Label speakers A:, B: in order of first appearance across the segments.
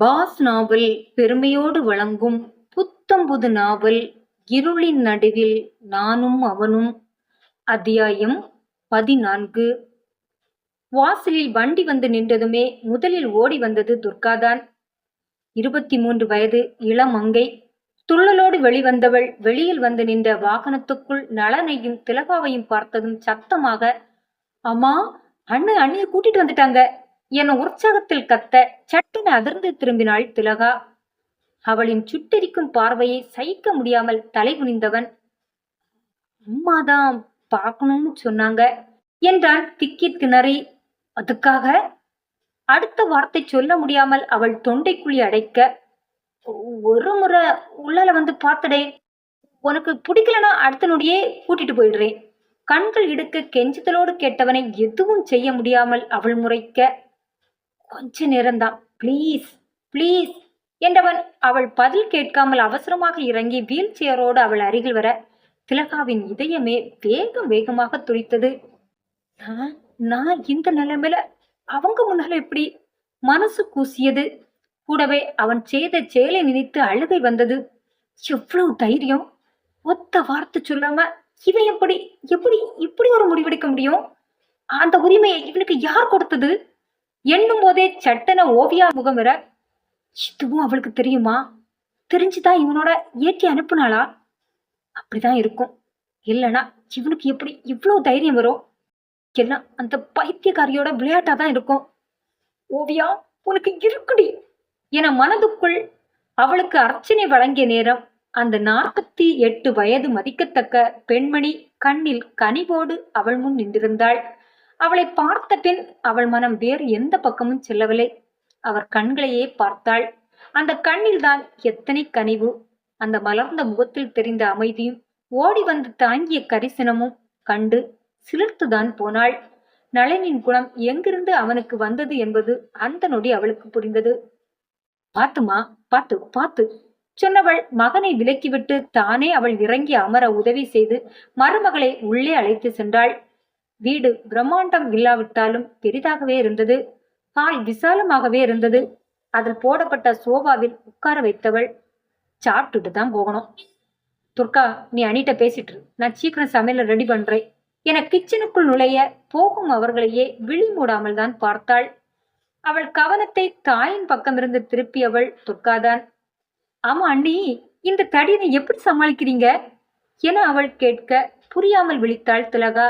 A: Pass நாவல் பெருமையோடு வழங்கும் புத்தம்புது நாவல் இருளின் நடுவில் நானும் அவனும். அத்தியாயம் பதினான்கு. வாசலில் வண்டி வந்து நின்றதுமே முதலில் ஓடி வந்தது துர்காதான். இருபத்தி மூன்று வயது இளமங்கை துள்ளலோடு வெளிவந்தவள் வெளியில் வந்து நின்ற வாகனத்துக்குள் நலனையும் திலகாவையும் பார்த்ததும் சத்தமாக அம்மா அண்ணன் அண்ணியை கூட்டிட்டு வந்துட்டாங்க. என உற்சாகத்தில் கத்த சட்டென அதிர்ந்து திரும்பினாள் திலகா. அவளின் சுட்டெரிக்கும் பார்வையை சகிக்க முடியாமல் தலை குனிந்தவன் அம்மாதான் பார்க்கணும்னு சொன்னாங்க என்றான் திக்கி திணறி. அதுக்காக? அடுத்த வார்த்தை சொல்ல முடியாமல் அவள் தொண்டைக்குழி அடைக்க ஒரு முறை உள்ளால வந்து பார்த்தடே உனக்கு பிடிக்கலனா அடுத்த நொடியே கூட்டிட்டு போயிடுறேன். கண்கள் இடுக்க கெஞ்சுதலோடு கேட்டவனை எதுவும் செய்ய முடியாமல் அவள் முறைக்க கொஞ்ச நேரம்தான். Please please. என்றவன் அவள் பதில் கேட்காமல் அவசரமாக இறங்கி வீல் சேரோடு அவள் அருகில் வர திலகாவின் இதயமே வேகம் வேகமாக துடித்தது. நான் நான் இந்த நிலைமையில அவங்க முன்னால் எப்படி மனசு கூசியது? கூடவே அவன் செய்த செயலை நினைத்து அழுகை வந்தது. எவ்வளவு தைரியம்? ஒத்த வார்த்தை சொல்லாம இவன் எப்படி எப்படி இப்படி ஒரு முடிவெடுக்க முடியும்? அந்த உரிமையை இவனுக்கு யார் கொடுத்தது? எண்ணும் போதே சட்டன ஓவியா முகம் வர இதுவும் அவளுக்கு தெரியுமா? தெரிஞ்சுதான் இவனோட ஏற்றி அனுப்புனாளா? அப்படிதான் இருக்கும். இல்லைனா இவனுக்கு எப்படி இவ்வளவு தைரியம் வரும்? எல்லாம் அந்த பைத்தியக்காரியோட விளையாட்டா தான் இருக்கும். ஓவியா உனக்கு இருக்குடி என மனதுக்குள் அவளுக்கு அர்ச்சனை வழங்கிய நேரம் அந்த நாற்பத்தி எட்டு வயது மதிக்கத்தக்க பெண்மணி கண்ணில் கனிவோடு அவள் முன் நின்றிருந்தாள். அவளை பார்த்த பின் அவள் மனம் வேறு எந்த பக்கமும் செல்லவில்லை. அவர் கண்களையே பார்த்தாள். அந்த கண்ணில்தான் எத்தனை கனிவு. அந்த மலர்ந்த முகத்தில் தெரிந்த அமைதியும் ஓடி வந்து தாங்கிய கரிசனமும் கண்டு சிலிர்த்துதான் போனாள். நளனின் குணம் எங்கிருந்து அவனுக்கு வந்தது என்பது அந்த நொடி அவளுக்கு புரிந்தது. பாத்துமா பாத்து பாத்து சொன்னவள் மகனை விலக்கிவிட்டு தானே அவள் இறங்கி அமர உதவி செய்து மருமகளை உள்ளே அழைத்து சென்றாள். வீடு பிரம்மாண்டம் இல்லாவிட்டாலும் பெரிதாகவே இருந்தது. ஹால் விசாலமாகவே இருந்தது. அதில் போடப்பட்ட சோபாவில் உட்கார வைத்தவள் சாப்பிட்டுட்டு தான் போகணும். துர்கா நீ அனிட்ட பேசிட்டு நான் சீக்கிரம் சமையல ரெடி பண்றேன். என கிச்சனுக்குள் நுழைய போகும் அவர்களையே விழி மூடாமல் தான் பார்த்தாள். அவள் கவனத்தை தாயின் பக்கமிருந்து திருப்பியவள் துர்காதான். ஆமா அண்ணி இந்த தடியை எப்படி சமாளிக்கிறீங்க? என அவள் கேட்க புரியாமல் விழித்தாள் திலகா.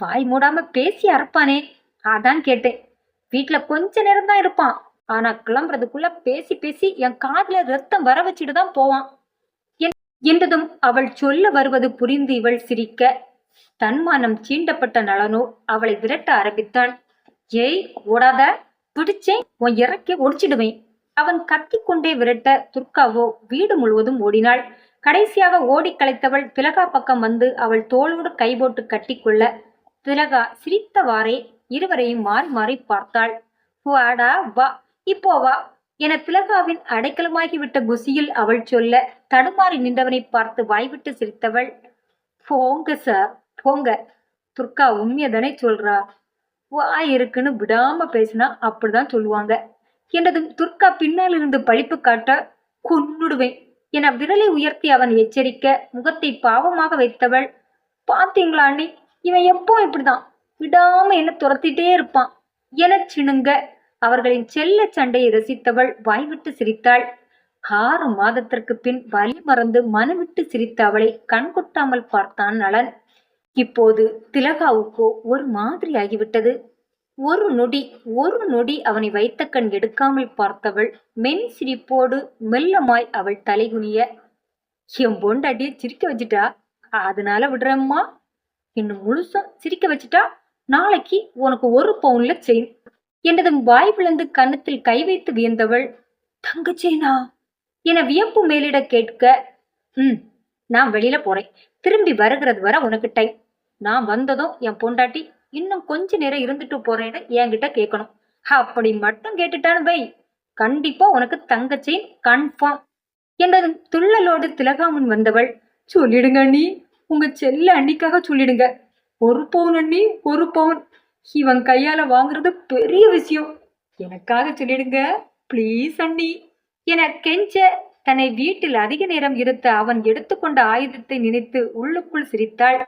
A: வாய் மூடாம பேசி அறுப்பானே? அதான் கேட்டேன். வீட்டுல கொஞ்ச நேரம் தான் இருப்பான். ஆனா கிளம்புறதுக்குள்ள பேசி பேசி என் காதுல ரத்தம் வர வச்சுட்டு தான் போவான். என்- என்றதும் அவள் சொல்ல வருவது புரிந்து இவள் சிரிக்க. தன்மானம் சீண்டப்பட்ட நலனோ அவளை விரட்ட ஆரம்பித்தான் ஏய் ஓடாத. பிடிச்சேன். உன் இறக்கி ஒடிச்சிடுவேன். அவன் கத்திக்கொண்டே விரட்ட துர்காவோ வீடு முழுவதும் ஓடினாள். கடைசியாக ஓடி களைத்தவள் திலகா பக்கம் வந்து அவள் தோளோடு கைபோட்டு கட்டிக்கொள்ள திலகா சிரித்தவாறே இருவரையும் மாறி மாறி பார்த்தாள். வாடா வா இப்போ வா என திலகாவின் அடைக்கலமாகிவிட்ட குசியில் அவள் சொல்ல தடுமாறி நின்றவனை பார்த்து வாய்விட்டு சிரித்தவள். போங்க சார் போங்க. துர்கா உண்மையதானே சொல்றா. வாய் இருக்குன்னு விடாம பேசினா அப்படிதான் சொல்லுவாங்க. என்றதும் துர்கா பின்னால் இருந்து பழிப்பு காட்ட கொன்னுடுவேன் என விரலை உயர்த்தி அவன் எச்சரிக்க முகத்தை பாவமாக வைத்தவள். பாத்தீங்களா அண்ணி? இவன் எப்பவும் இப்படிதான் விடாம என்ன துரத்திட்டே இருப்பான். என சிணுங்க. அவர்களின் செல்ல சண்டையை ரசித்தவள் வாய்விட்டு சிரித்தாள். ஆறு மாதத்திற்கு பின் வலி மறந்து மனவிட்டு சிரித்த அவளை கண்கொட்டாமல் பார்த்தான் நலன் இப்போது திலகாவுக்கோ ஒரு மாதிரி ஆகிவிட்டது. ஒரு நொடி ஒரு நொடி அவனை வைத்த கண் எடுக்காமல் பார்த்தவள் மென் சிரிப்போடு மெல்லமாய் அவள் தலைகுனிய என் பொண்டாட்டியை சிரிக்க வச்சுட்டா? அதனால விடுறேம்மா. இன்னும் முழுசும் சிரிக்க வச்சுட்டா நாளைக்கு உனக்கு ஒரு பவுன்ல செயின். என்றதும் வாய் விழுந்து கன்னத்தில் கை வைத்து வியந்தவள் தங்கச்சேனா? என வியப்பு மேலிட கேட்க ம் நான் வெளியில போறேன். திரும்பி வருகிறது வர உனக்கு டைம் நான் வந்ததும் என் பொண்டாட்டி இன்னும் கொஞ்ச நேரம் இருந்துட்டு போறேன்னு என்கிட்ட கேட்கணும். அப்படி மட்டும் கேட்டுட்டான்னு வை. கண்டிப்பா உனக்கு தங்கச்சேன் கன்ஃபார்ம் என்றதும் துள்ளலோடு திலகாமன் வந்தவள் சொல்லிடுங்க நீ உங்க செல்ல அண்ணிக்காக சொல்லிடுங்க. ஒரு பவுன் அண்ணி ஒரு பவுன். இவன் கையால வாங்குறது பெரிய விஷயம். எனக்காக சொல்லிடுங்க ப்ளீஸ் அண்ணி. என கெஞ்ச தன்னை வீட்டில் அதிக நேரம் இருத்த அவன் எடுத்துக்கொண்ட ஆயுதத்தை நினைத்து உள்ளுக்குள் சிரித்தாள்.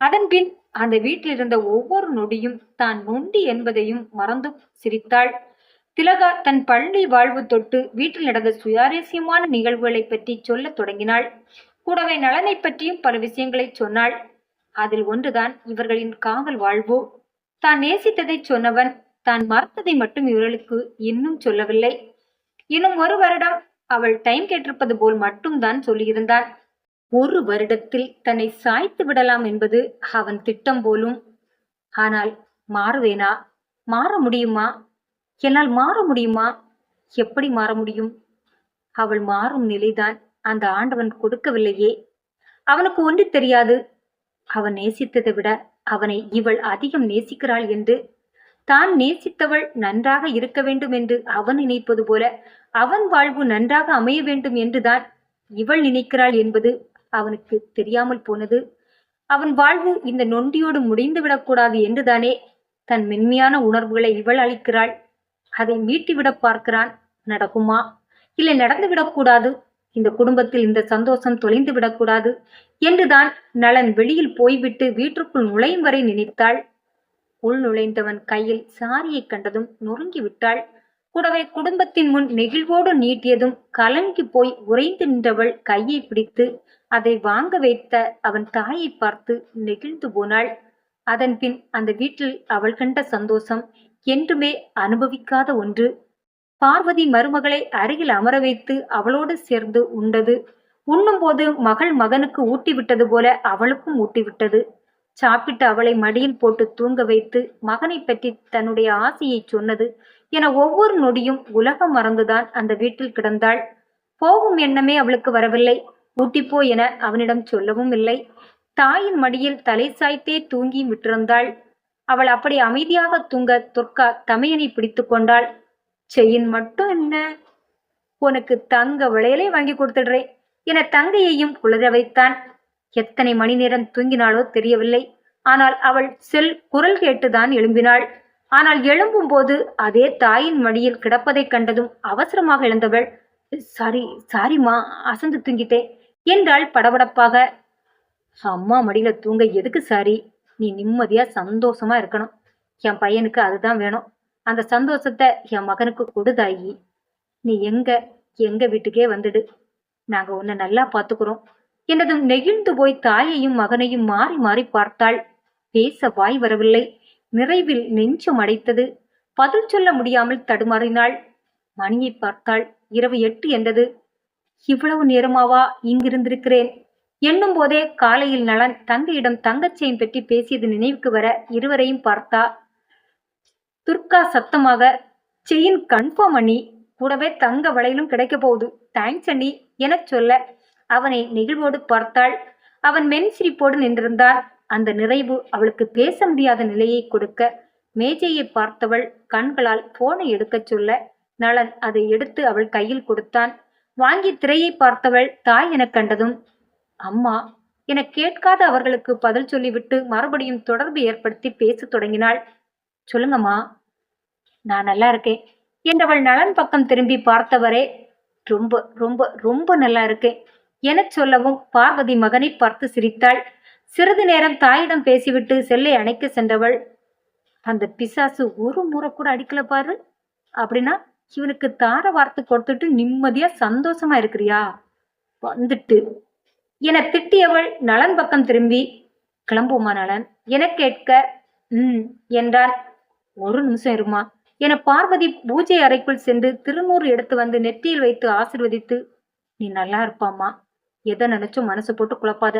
A: அதன்பின் அந்த வீட்டில் இருந்த ஒவ்வொரு நொடியும் தான் நொண்டி என்பதையும் மறந்து சிரித்தாள். திலகா தன் பள்ளி வாழ்வு தொட்டு வீட்டில் நடந்த சுயாரஸ்யமான நிகழ்வுகளை பற்றி சொல்லத் தொடங்கினாள். கூடவே நலனை பற்றியும் பல விஷயங்களை சொன்னாள். அதில் ஒன்றுதான் இவர்களின் காதல் வாழ்வோ. தான் நேசித்ததை சொன்னவன் தான் மறத்ததை மட்டும் இவர்களுக்கு இன்னும் சொல்லவில்லை. இன்னும் ஒரு வருடம் அவள் டைம் கேட்டிருப்பது போல் மட்டும்தான் சொல்லியிருந்தான் ஒரு வருடத்தில் தன்னை சாய்த்து விடலாம் என்பது அவன் திட்டம் போலும். ஆனால் மாறுவேனா? மாற முடியுமா? என்னால் மாற முடியுமா? எப்படி மாற முடியும்? அவள் மாறும் நிலைதான். அந்த ஆண்டவன் கொடுக்கவில்லையே. அவனுக்கு ஒன்று தெரியாது. அவன் நேசித்ததை விட அவனை இவள் அதிகம் நேசிக்கிறாள் என்று. தான் நேசித்தவள் நன்றாக இருக்க வேண்டும் என்று அவன் நினைப்பது போல அவன் வாழ்வு நன்றாக அமைய வேண்டும் என்றுதான் இவள் நினைக்கிறாள் என்பது அவனுக்கு தெரியாமல் போனது. அவன் வாழ்வு இந்த நொண்டியோடு முடிந்து விடக்கூடாது என்றுதானே தன் மென்மையான உணர்வுகளை இவள் அளிக்கிறாள். அதை மீட்டிவிட பார்க்கிறான். நடக்குமா? இல்லை நடந்து விடக்கூடாது இந்த குடும்பத்தில் இந்த சந்தோஷம் தொலைந்து விடக்கூடாது என்றுதான் நலன் வெளியில் போய்விட்டு வீட்டிற்குள் நுழையும் வரை நினைத்தாள். உள் நுழைந்தவன் கையில் சாரியை கண்டதும் நொறுங்கி விட்டாள் கூடவே குடும்பத்தின் முன் நெகிழ்வோடு நீட்டியதும் கலங்கி போய் உறைந்து நின்றவள் கையை பிடித்து அதை வாங்க வைத்த அவன் தாயை பார்த்து நெகிழ்ந்து போனாள். அதன்பின் அந்த வீட்டில் அவள் கண்ட சந்தோஷம் என்றுமே அனுபவிக்காத ஒன்று. பார்வதி மருமகளை அருகில் அமர வைத்து அவளோடு சேர்ந்து உண்டது. உண்ணும்போது மகள் மகனுக்கு ஊட்டிவிட்டது போல அவளுக்கும் ஊட்டிவிட்டது. சாப்பிட்டு அவளை மடியில் போட்டு தூங்க வைத்து மகனை பற்றி தன்னுடைய ஆசையை சொன்னது என ஒவ்வொரு நொடியும் உலகம் மறந்துதான் அந்த வீட்டில் கிடந்தாள். போகும் எண்ணமே அவளுக்கு வரவில்லை. ஊட்டிப்போ என அவனிடம் சொல்லவும் இல்லை. தாயின் மடியில் தலை சாய்த்தே தூங்கி விட்டிருந்தாள். அவள் அப்படி அமைதியாக தூங்க துர்கா தமையனை பிடித்து கொண்டாள். செயின் மட்டும் என்ன? உனக்கு தங்க விளையலை வாங்கி கொடுத்துடுறேன். என தங்கையையும் குளிர வைத்தான். எத்தனை மணி நேரம் தூங்கினாளோ தெரியவில்லை. ஆனால் அவள் செல் குரல் கேட்டுதான் எழும்பினாள். ஆனால் எழும்பும் போது அதே தாயின் மடியில் கிடப்பதைக் கண்டதும் அவசரமாக எழுந்தவள் சாரி சாரிம்மா அசந்து தூங்கிட்டேன் என்றாள் படபடப்பாக. அம்மா மடியில தூங்க எதுக்கு சாரி? நீ நிம்மதியா சந்தோஷமா இருக்கணும். என் பையனுக்கு அதுதான் வேணும். அந்த சந்தோஷத்தை என் மகனுக்கு கொடுதாயி நீ எங்க எங்க வீட்டுக்கே வந்துடு. நாங்க உன்னை நல்லா பாத்துக்கிறோம். என்றதும் நெகிழ்ந்து போய் தாயையும் மகனையும் மாறி மாறி பார்த்தாள். பேச வாய் வரவில்லை. நிறைவில் நெஞ்சம் அடைத்தது. பதில் சொல்ல முடியாமல் தடுமாறினாள். மணியை பார்த்தாள். இரவு எட்டு என்றது. இவ்வளவு நேரமாவா இங்கிருந்திருக்கிறேன்? எண்ணும் போதே காலையில் நலன் தங்கையிடம் தங்கச்செயின் பற்றி பேசியது நினைவுக்கு வர இருவரையும் பார்த்தா துர்கா சத்தமாக செயின் கன்ஃபார்ம் அண்ணி கூடவே தங்க வளையலும் கிடைக்க போகுது. தேங்க்ஸ் அண்ணி எனச் சொல்ல அவனை நெகிழ்வோடு பார்த்தாள். அவன் மென் சிரிப்போடு நின்றிருந்தான் அந்த நிறைவு அவளுக்கு பேச முடியாத நிலையை கொடுக்க மேஜையை பார்த்தவள் கண்களால் போனை எடுக்கச் சொல்ல நலன் அதை எடுத்து அவள் கையில் கொடுத்தான். வாங்கி திரையை பார்த்தவள் தாய் எனக் கண்டதும் அம்மா என கேட்காத அவர்களுக்கு பதில் சொல்லிவிட்டு மறுபடியும் தொடர்பு ஏற்படுத்தி பேசத் தொடங்கினாள். சொல்லுங்கம்மா நான் நல்லா இருக்கேன். என்றவள் நலன் பக்கம் திரும்பி பார்த்தவரே ரொம்ப ரொம்ப ரொம்ப நல்லா இருக்கேன். எனச் சொல்லவும் பார்வதி மகனை பார்த்து சிரித்தாள். சிறிது நேரம் தாயிடம் பேசிவிட்டு செல்லை அணைக்க சென்றவள் அந்த பிசாசு ஒரு முறை கூட அடிக்கல பாரு. அப்படின்னா இவனுக்கு தார வார்த்தை கொடுத்துட்டு நிம்மதியா சந்தோஷமா இருக்கிறியா? வந்துட்டு. என திட்டியவள் நலன் பக்கம் திரும்பி கிளம்புமா நலன்? என கேட்க ம் என்றான். ஒரு நிமிஷம் இருமா? என பார்வதி பூஜை அறைக்குள் சென்று திருநூறு எடுத்து வந்து நெற்றியில் வைத்து ஆசிர்வதித்து நீ நல்லா இருப்பாம்மா. எதை நினைச்சும் மனசு போட்டு குழப்பாத.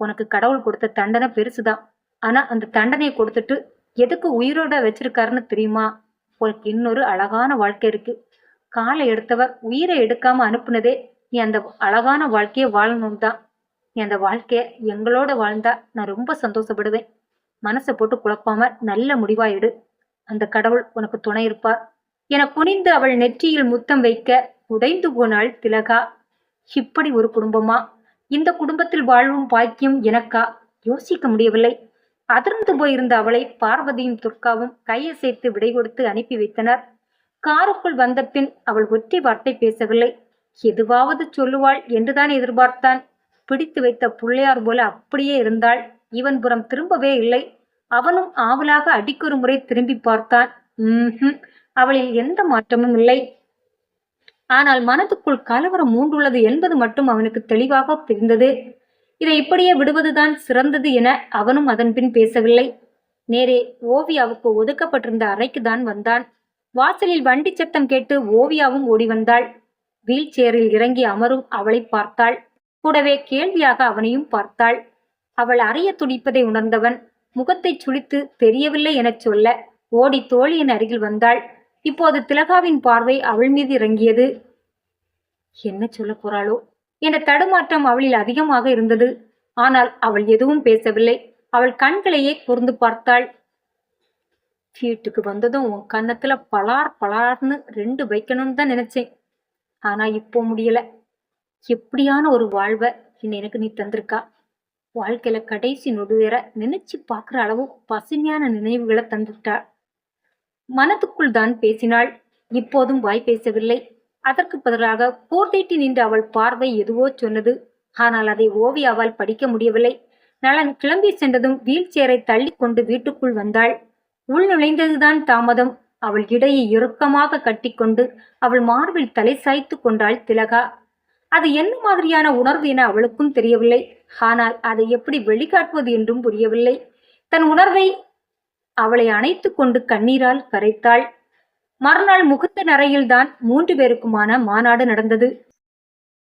A: உனக்கு கடவுள் கொடுத்த தண்டனை பெருசுதான். ஆனா அந்த தண்டனையை கொடுத்துட்டு எதுக்கு உயிரோட வச்சிருக்காருன்னு தெரியுமா? உனக்கு இன்னொரு அழகான வாழ்க்கை இருக்கு. காலை எடுத்தவர் உயிரை எடுக்காம அனுப்புனதே நீ அந்த அழகான வாழ்க்கையை வாழணும் தான் நீ அந்த வாழ்க்கைய எங்களோட வாழ்ந்தா நான் ரொம்ப சந்தோஷப்படுவேன். மனசை போட்டு குழப்பாம நல்ல முடிவா எடு அந்த கடவுள் உனக்கு துணை இருப்பார். என குனிந்து அவள் நெற்றியில் முத்தம் வைக்க உடைந்து போனாள் திலகா. இப்படி ஒரு குடும்பமா? இந்த குடும்பத்தில் வாழ்வும் பாக்கியம் எனக்கா? யோசிக்க முடியவில்லை. அதிர்ந்து போயிருந்த அவளை பார்வதியும் துர்காவும் கையசைத்து விடை கொடுத்து அனுப்பி வைத்தனர். காருக்குள் வந்த பின் அவள் ஒற்றை வார்த்தை பேசவில்லை. எதுவாவது சொல்லுவாள் என்றுதான் எதிர்பார்த்தான். பிடித்து வைத்த பிள்ளையார் போல அப்படியே இருந்தாள். இவன் புறம் திரும்பவே இல்லை. அவனும் ஆவலாக அடிக்கொரு முறை திரும்பி பார்த்தான். ம்ஹும். அவளில் எந்த மாற்றமும் இல்லை. ஆனால் மனதுக்குள் கலவரம் மூண்டுள்ளது என்பது மட்டும் அவனுக்கு தெளிவாக தெரிந்தது. இதை இப்படியே விடுவதுதான் சிறந்தது என அவனும் அதன்பின் பேசவில்லை. நேரே ஓவியாவுக்கு ஒதுக்கப்பட்டிருந்த அறைக்கு தான் வந்தான். வாசலில் வண்டி சத்தம் கேட்டு ஓவியாவும் ஓடி வந்தாள். வீல் சேரில் இறங்கி அமரும் அவளை பார்த்தாள். கூடவே கேள்வியாக அவனையும் பார்த்தாள். அவள் அறைய துடிப்பதை உணர்ந்தவன். முகத்தைச் சுளித்து தெரியவில்லை எனச் சொல்ல ஓடி தோழியின் அருகில் வந்தாள். இப்போது திலகாவின் பார்வை அவள் மீது இறங்கியது. என்ன சொல்ல போறாளோ? என்ற தடுமாற்றம் அவளில் அதிகமாக இருந்தது. ஆனால் அவள் எதுவும் பேசவில்லை. அவள் கண்களையே கூர்ந்து பார்த்தாள். வீட்டுக்கு வந்ததும் உன் கன்னத்துல பலார் பலார்னு ரெண்டு வைக்கணும்னு தான் நினைச்சேன். ஆனா இப்போ முடியல. எப்படியான ஒரு வாழ்வை இன்னும் எனக்கு நீ தந்திருக்கா? வாழ்க்கையில கடைசி நொடுவேற நினைச்சு பார்க்குற அளவு பசுமையான நினைவுகளை தந்துட்டா மனத்துக்குள் தான் பேசினாள். இப்போதும் வாய் பேசவில்லை. அதற்கு பதிலாக போர்த்தீட்டி நின்ற அவள் பார்வை எதுவோ சொன்னது. ஆனால் அதை ஓவியாவால் படிக்க முடியவில்லை. நலன் கிளம்பி சென்றதும் வீல் சேரை தள்ளி கொண்டு வீட்டுக்குள் வந்தாள். உள் நுழைந்ததுதான் தாமதம். அவள் இடையை இறுக்கமாக கட்டிக்கொண்டு அவள் மார்பில் தலை சாய்த்து கொண்டாள் திலகா. அது என்ன மாதிரியான உணர்வு என அவளுக்கும் தெரியவில்லை. ஆனால் அதை எப்படி வெளிக்காட்டுவது என்றும் புரியவில்லை. தன் உணர்வை அவளை அணைத்து கொண்டு கண்ணீரால் கரைத்தாள். மறுநாள் முகுந்த நரையில்தான் மூன்று பேருக்குமான மாநாடு நடந்தது.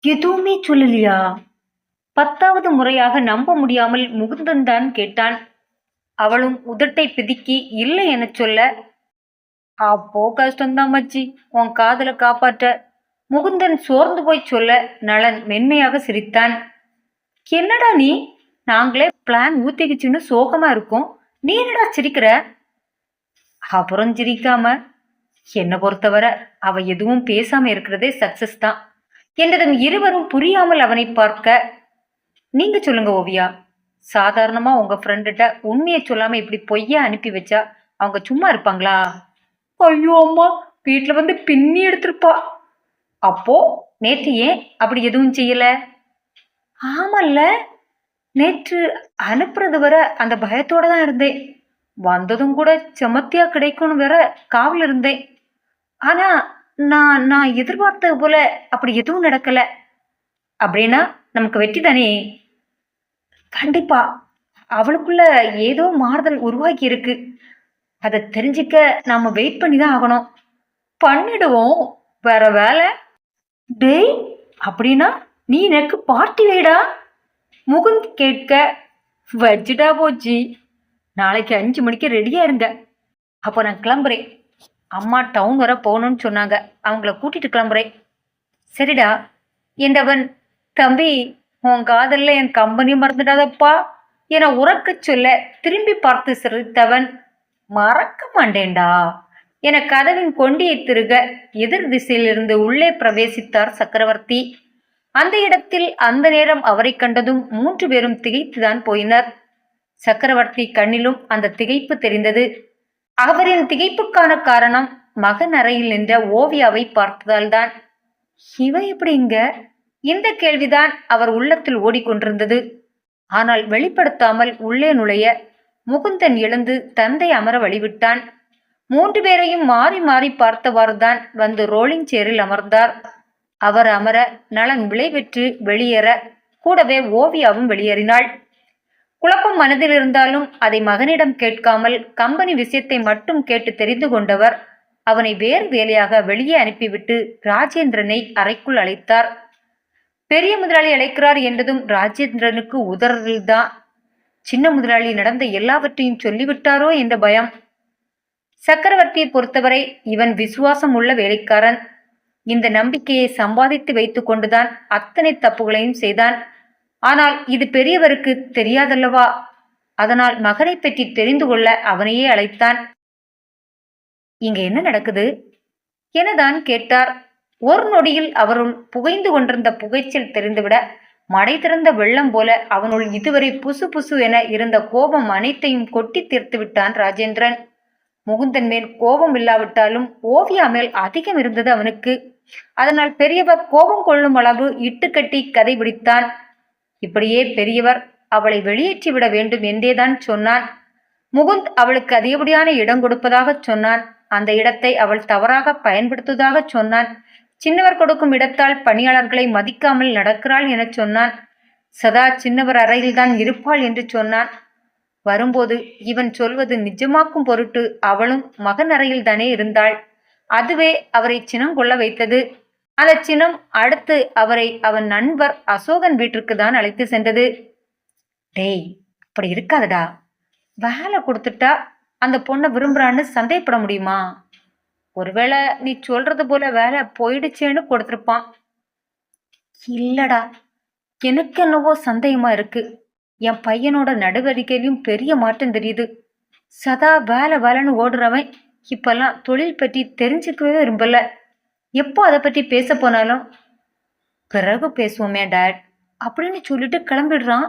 A: எதுவுமே சொல்லலையா? பத்தாவது முறையாக நம்ப முடியாமல் முகுந்தன் தான் கேட்டான். அவளும் உதட்டை பிதுக்கி இல்லை என சொல்ல அப்போ கஷ்டம்தான் மச்சி உன் காதலை காப்பாற்ற. முகுந்தன் சோர்ந்து போய் சொல்ல நளன் மென்மையாக சிரித்தான். என்னடா நீ? நாங்களே பிளான் ஊத்திக்கிச்சுன்னு சோகமா இருக்கோம். நீ என்னடா சிரிக்கிற? அப்புறம் சிரிக்காம. என்னை பொறுத்தவரை அவ எதுவும் பேசாம இருக்கிறதே சக்சஸ் தான். என்றதும் இருவரும் புரியாமல் அவனை பார்க்க. நீங்க சொல்லுங்க ஓவியா. சாதாரணமா உங்க ஃப்ரெண்டுகிட்ட உண்மையை சொல்லாம இப்படி பொய்யா அனுப்பி வச்சா அவங்க சும்மா இருப்பாங்களா? ஐயோ அம்மா. வீட்டுல வந்து பின்னி எடுத்திருப்பா. அப்போ நேற்று ஏன் அப்படி எதுவும் செய்யல? ஆமல்ல. நேற்று அனுப்புறது வர அந்த பயத்தோட தான் இருந்தேன். வந்ததும் கூட செமத்தியா கிடைக்கும்னு வேற காவல் இருந்தேன். ஆனா நான் நான் எதிர்பார்த்தது போல அப்படி எதுவும் நடக்கல. அப்படின்னா நமக்கு வெற்றி தானே? கண்டிப்பா. அவளுக்குள்ள ஏதோ மாறுதல் உருவாக்கி இருக்கு. அதை தெரிஞ்சுக்க நாம வெயிட் பண்ணி தான் ஆகணும். பண்ணிடுவோம். வேற வேலை. டேய் அப்படின்னா நீ எனக்கு பார்ட்டி வேடா? முகுந்த் கேட்க வச்சுட்டா போச்சு. நாளைக்கு அஞ்சு மணிக்கு ரெடியா இருங்க. அப்போ நான் கிளம்புறேன். அம்மா டவுன் வர போகணும்னு சொன்னாங்க. அவங்கள கூட்டிட்டு கிளம்புறேன். சரிடா. என்றவன் தம்பி உன் காதலில் என் கம்பெனி மறந்துடாதப்பா என உறக்கச் சொல்ல திரும்பி பார்த்து சிரித்தவன். மறக்க மாட்டேன்டா. என கதவின் கொண்டியை திருக எதிர் திசையிலிருந்து உள்ளே பிரவேசித்தார் சக்கரவர்த்தி. அந்த இடத்தில் அந்த நேரம் அவரை கண்டதும் மூன்று பேரும் திகைத்துதான் போயினர். சக்கரவர்த்தி கண்ணிலும் அந்த திகைப்பு தெரிந்தது. அவரின் திகைப்புக்கான காரணம் மகன் அறையில் நின்ற ஓவியாவை பார்த்ததால்தான். இவ எப்படிங்க இந்த கேள்விதான் அவர் உள்ளத்தில் ஓடிக்கொண்டிருந்தது. ஆனால் வெளிப்படுத்தாமல் உள்ளே நுழைய முகுந்தன் எழுந்து தந்தை அமர வழிவிட்டான். மூன்று பேரையும் மாறி மாறி பார்த்தவாறுதான் வந்து ரோலிங் சேரில் அமர்ந்தார். அவர் அமர நலன் விளைவிற்று வெளியேற கூடவே ஓவியாவும் வெளியேறினாள். குழப்பம் மனதில் இருந்தாலும் அதை மகனிடம் கேட்காமல் கம்பெனி விஷயத்தை மட்டும் கேட்டு தெரிந்து கொண்டவர் அவனை வேறு வேலையாக வெளியே அனுப்பிவிட்டு ராஜேந்திரனை அறைக்குள் அழைத்தார். பெரிய முதலாளி அழைக்கிறார் என்றதும் ராஜேந்திரனுக்கு உதறல்தான். சின்ன முதலாளி நடந்த எல்லாவற்றையும் சொல்லிவிட்டாரோ என்ற பயம் சக்கரவர்த்தியை பொறுத்தவரை இவன் விசுவாசம் உள்ள வேலைக்காரன். இந்த நம்பிக்கையை சம்பாதித்து வைத்து கொண்டுதான் அத்தனை தப்புகளையும் செய்தான். ஆனால் இது பெரியவருக்கு தெரியாதல்லவா? அதனால் மகனை பற்றி தெரிந்து கொள்ள அவனையே அழைத்தான். இங்க என்ன நடக்குது? எனதான் கேட்டார். ஒரு நொடியில் அவருள் புகைந்து கொண்டிருந்த புகைச்சல் தெரிந்துவிட மடை திறந்த வெள்ளம் போல அவனுள் இதுவரை புசு புசு என இருந்த கோபம் அனைத்தையும் கொட்டி தீர்த்து விட்டான் ராஜேந்திரன். முகுந்தன் மேல் கோபம் இல்லாவிட்டாலும் ஓவியா மேல் அதிகம் இருந்தது அவனுக்கு. அதனால் பெரியவர் கோபம் கொள்ளும் அளவு இட்டுக்கட்டி கதை பிடித்தான். இப்படியே பெரியவர் அவளை வெளியேற்றி விட வேண்டும் என்றேதான் சொன்னான். முகுந்த் அவளுக்கு அதிகப்படியான இடம் கொடுப்பதாக சொன்னான். அந்த இடத்தை அவள் தவறாக பயன்படுத்துவதாக சொன்னான். சின்னவர் கொடுக்கும் இடத்தால் பணியாளர்களை மதிக்காமல் நடக்கிறாள் எனச் சொன்னான். சதா சின்னவர் அறையில்தான் இருப்பாள் என்று சொன்னான். வரும்போது இவன் சொல்வது நிஜமாக்கும் பொருட்டு அவளும் மகன் அறையில் தானே இருந்தாள். அதுவே அவரை சினம் கொள்ள வைத்தது. அந்த சினம் அடுத்து அவரை அவன் நண்பர் அசோகன் வீட்டிற்கு தான் அழைத்து சென்றது. டேய் அப்படி இருக்காதடா. வேலை கொடுத்துட்டா அந்த பொண்ணை விரும்புறான்னு சந்தேகப்பட முடியுமா? ஒருவேளை நீ சொல்றது போல வேலை போயிடுச்சேன்னு கொடுத்துருப்பான். இல்லடா எனக்கு என்னவோ சந்தேகமா இருக்கு. என் பையனோட நடவடிக்கையிலும் பெரிய மாற்றம் தெரியுது. சதா வேலை வேலைன்னு ஓடுறவன் இப்பெல்லாம் தொழில் பற்றி தெரிஞ்சுக்கவே விரும்பல. எப்போ அதை பற்றி பேச போனாலும் பிறகு பேசுவோமே டேட் அப்படின்னு சொல்லிட்டு கிளம்பிடுறான்.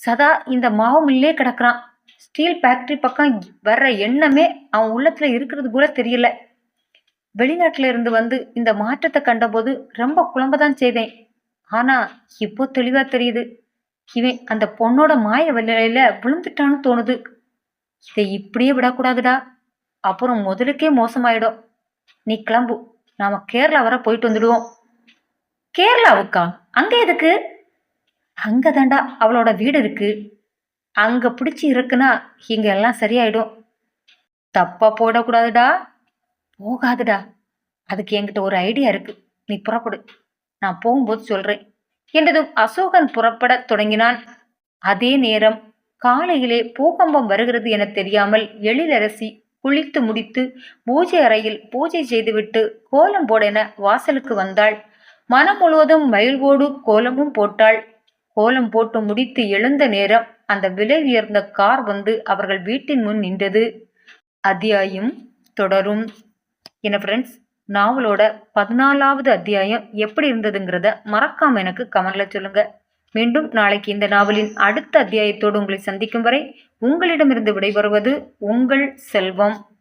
A: சதா இந்த மாவு மில்லே கிடக்குறான். ஸ்டீல் ஃபேக்டரி பக்கம் வர்ற எண்ணமே அவன் உள்ளத்தில் இருக்கிறது கூட தெரியல. வெளிநாட்டில் இருந்து வந்து இந்த மாற்றத்தை கண்டபோது ரொம்ப குழம்பதான் செய்தேன். ஆனால் இப்போ தெளிவாக தெரியுது. இவன் அந்த பொண்ணோட மாய வலையில விழுந்துட்டான்னு தோணுது. இதை இப்படியே விடக்கூடாதுடா. அப்புறம் முதலுக்கே மோசமாயிடும். நீ கிளம்பு. நாம கேரளா வர போயிட்டு வந்துடுவோம். கேரளாவுக்கா? அங்க எதுக்கு? அங்கதாண்டா அவளோட வீடு இருக்கு. அங்க பிடிச்சி இருக்குன்னா இங்க எல்லாம் சரியாயிடும். தப்பா போடக்கூடாதுடா. போகாதுடா. அதுக்கு என்கிட்ட ஒரு ஐடியா இருக்கு. நீ புறப்படு. நான் போகும்போது சொல்றேன். என்றதும் அசோகன் புறப்படத் தொடங்கினான். அதே நேரம் காலையிலே பூகம்பம் வருகிறது என தெரியாமல் எழிலரசி குளித்து முடித்து பூஜை அறையில் பூஜை செய்துவிட்டு கோலம் போடென வாசலுக்கு வந்தாள். மனம் முழுவதும் மயில்வோடு கோலமும் போட்டாள். கோலம் போட்டு முடித்து எழுந்த நேரம் அந்த விலை உயர்ந்த கார் வந்து அவர்கள் வீட்டின் முன் நின்றது. அத்தியாயம் தொடரும் என்ன ஃப்ரெண்ட்ஸ் நாவலோட பதினாலாவது அத்தியாயம் எப்படி இருந்ததுங்கிறத மறக்காம எனக்கு கமெண்ட்ல சொல்லுங்க. மீண்டும் நாளைக்கு இந்த நாவலின் அடுத்த அத்தியாயத்தோடு உங்களை சந்திக்கும் வரை உங்களிடமிருந்து விடைபெறுவது உங்கள் செல்வம்.